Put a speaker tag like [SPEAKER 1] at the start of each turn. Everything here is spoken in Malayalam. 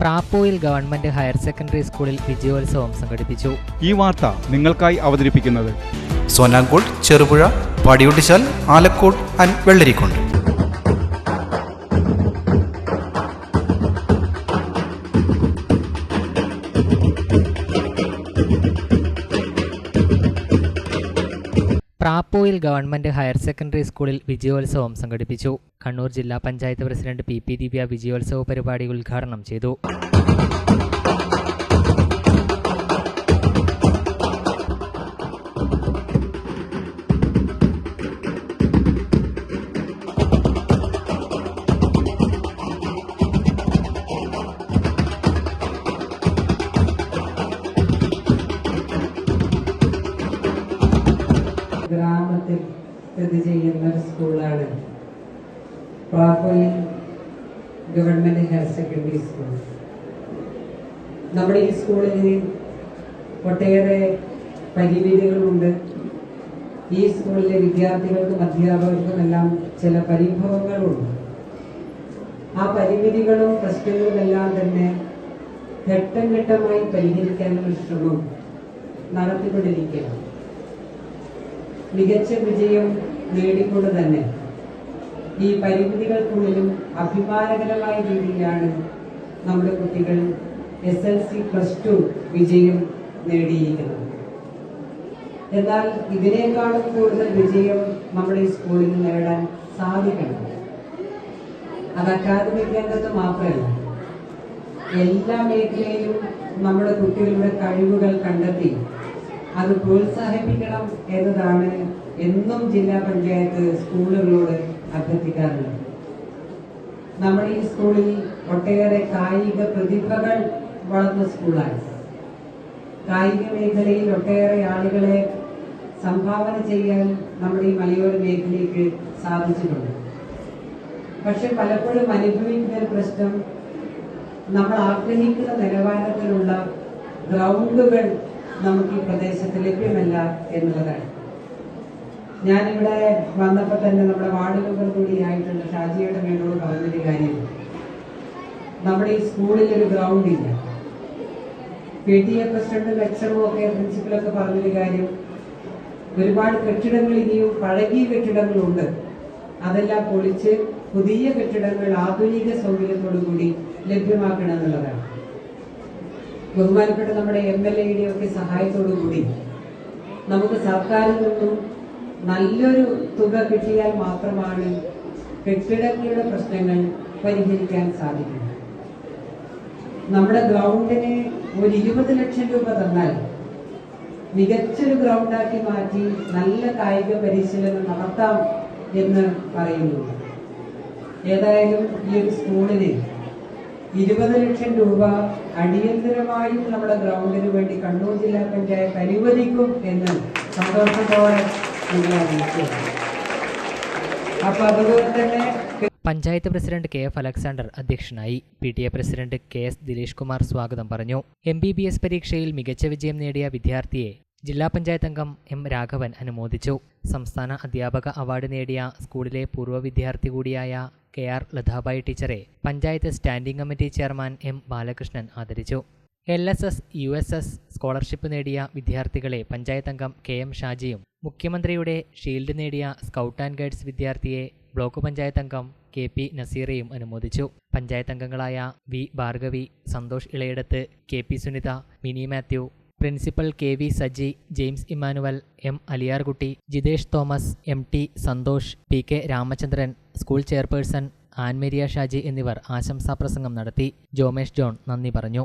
[SPEAKER 1] പ്രാപ്പോയിൽ ഗവൺമെന്റ് ഹയർ സെക്കൻഡറി സ്കൂളിൽ വിജയോത്സവം സംഘടിപ്പിച്ചു.
[SPEAKER 2] ഈ വാർത്ത നിങ്ങൾക്കായി അവതരിപ്പിക്കുന്നത്
[SPEAKER 3] സോനാങ്കോട് Cherupuzha Padiyottuchal Alakode and Vellarikundu.
[SPEAKER 1] പ്രാപ്പോയിൽ government higher secondary സ്കൂളിൽ വിജയോത്സവം സംഘടിപ്പിച്ചു. കണ്ണൂർ ജില്ലാ panchayat president P P Divya വിജയോത്സവ പരിപാടി ഉദ്ഘാടനം ചെയ്തു.
[SPEAKER 4] സ്ഥിതി ചെയ്യുന്ന ഒരു സ്കൂളാണ്. പ്രാപ്പോയിൽ ഗവൺമെന്റ് ഹയർ സെക്കൻഡറി സ്കൂൾ. നമ്മുടെ ഈ സ്കൂളിൽ ഒട്ടേറെ പരിമിതികളുണ്ട്. ഈ സ്കൂളിലെ വിദ്യാർത്ഥികൾക്കും അധ്യാപകർക്കും എല്ലാം ചില പരിഭവങ്ങളുണ്ട്. ആ പരിമിതികളും പ്രശ്നങ്ങളും എല്ലാം തന്നെ ഘട്ടം ഘട്ടമായി പരിഹരിക്കാനുള്ള ശ്രമം നടത്തിക്കൊണ്ടിരിക്കുകയാണ്. മികച്ച വിജയം നേടിക്കൊണ്ട് തന്നെ ഈ പരിമിതികൾക്കുള്ളിലും അഭിമാനകരമായ രീതിയിലാണ് നമ്മുടെ കുട്ടികൾ S L C plus two വിജയം നേടിയിരിക്കുന്നത്. എന്നാൽ ഇതിനേക്കാളും കൂടുതൽ വിജയം നമ്മുടെ സ്കൂളിൽ നേടാൻ സാധിക്കണം. അത് അക്കാദമിക് രംഗത്ത് മാത്രമല്ല എല്ലാ മേഖലയിലും നമ്മുടെ കുട്ടികളുടെ കഴിവുകൾ കണ്ടെത്തി അത് പ്രോത്സാഹിപ്പിക്കണം എന്നതാണ് എന്നും ജില്ലാ പഞ്ചായത്ത് സ്കൂളുകളോട് അഭ്യർത്ഥിക്കാറുള്ളത്. നമ്മുടെ ഈ സ്കൂളിൽ ഒട്ടേറെ കായിക പ്രതിഭകൾ വളർന്ന സ്കൂളാണ്. കായിക മേഖലയിൽ ഒട്ടേറെ ആളുകളെ സംഭാവന ചെയ്യാൻ നമ്മുടെ ഈ മലയോര മേഖലയ്ക്ക് സാധിച്ചിട്ടുണ്ട്. പക്ഷെ പലപ്പോഴും അനുഭവിക്കുന്ന പ്രശ്നം നമ്മൾ ആഗ്രഹിക്കുന്ന നിലവാരത്തിലുള്ള ഗ്രൗണ്ടുകൾ നമുക്ക് ഈ പ്രദേശത്ത് ലഭ്യമല്ല എന്നുള്ളതാണ്. ഞാനിവിടെ വന്നപ്പോൾ തന്നെ നമ്മുടെ വാർഡുകൾ കൂടി കൂടിയായിട്ടുള്ള ഷാജിയുടെ മേനോട് പറഞ്ഞൊരു കാര്യം നമ്മുടെ ഈ സ്കൂളിൽ ഒരു ഗ്രൗണ്ട് ഇല്ല. പി ടി എ പ്രസിഡന്റും ലെക്ചറും ഒക്കെ പ്രിൻസിപ്പലൊക്കെ പറഞ്ഞൊരു കാര്യം ഒരുപാട് കെട്ടിടങ്ങൾ ഇനിയും പഴകിയ കെട്ടിടങ്ങളുണ്ട്. അതെല്ലാം പൊളിച്ച് പുതിയ കെട്ടിടങ്ങൾ ആധുനിക സൗകര്യത്തോടു കൂടി ലഭ്യമാക്കണം എന്നുള്ളതാണ്. ബഹുമാനപ്പെട്ട നമ്മുടെ എം എൽ എയുടെ ഒക്കെ സഹായത്തോടു കൂടി നമുക്ക് സർക്കാരിൽ നിന്നും നല്ലൊരു തുക കിട്ടിയാൽ മാത്രമാണ് കെട്ടിടങ്ങളുടെ പ്രശ്നങ്ങൾ പരിഹരിക്കാൻ സാധിക്കുന്നത്. നമ്മുടെ ഗ്രൗണ്ടിന് ഒരു ഇരുപത് ലക്ഷം രൂപ തന്നാൽ മികച്ചൊരു ഗ്രൗണ്ടാക്കി മാറ്റി നല്ല കായിക പരിശീലനം നടത്താം എന്ന് പറയുന്നു ഏതായാലും ഈ ഒരു സ്കൂളിന് ഇരുപത് ലക്ഷം രൂപ അടിയന്തരമായും നമ്മുടെ ഗ്രൗണ്ടിന് വേണ്ടി കണ്ണൂർ ജില്ലാ പഞ്ചായത്ത് അനുവദിക്കും എന്ന് സന്തോഷത്തോടെ അപ്പൊ അതുപോലെ തന്നെ
[SPEAKER 1] panchayat president K F Alexander അധ്യക്ഷനായി P T A president K S Dileesh Kumar സ്വാഗതം പറഞ്ഞു. എം ബി ബി എസ് പരീക്ഷയിൽ മികച്ച വിജയം നേടിയ വിദ്യാർത്ഥിയെ ജില്ലാ പഞ്ചായത്ത് അംഗം എം രാഘവൻ അനുമോദിച്ചു. സംസ്ഥാന അധ്യാപക അവാർഡ് നേടിയ സ്കൂളിലെ പൂർവ വിദ്യാർത്ഥി കൂടിയായ കെ ആർ ലതാബായി ടീച്ചറെ panchayat standing committee chairman M Balakrishnan ആദരിച്ചു. L S S U S S scholarship നേടിയ വിദ്യാർത്ഥികളെ പഞ്ചായത്ത് അംഗം കെ എം ഷാജിയും മുഖ്യമന്ത്രിയുടെ ഷീൽഡ് നേടിയ സ്കൗട്ട് ആൻഡ് ഗൈഡ്സ് വിദ്യാർത്ഥിയെ ബ്ലോക്ക് പഞ്ചായത്ത് അംഗം കെ പി നസീറയും അനുമോദിച്ചു. പഞ്ചായത്ത് അംഗങ്ങളായ V Bhargavi Santhosh Elayidath K P Sunitha Mini Mathew principal K V Saji James Emmanuel M Aliyarkutty Jithesh Thomas M T Santhosh P K Ramachandran school chairperson Annmaria Shaji എന്നിവർ ആശംസാപ്രസംഗം നടത്തി. ജോമേഷ് ജോൺ നന്ദി പറഞ്ഞു.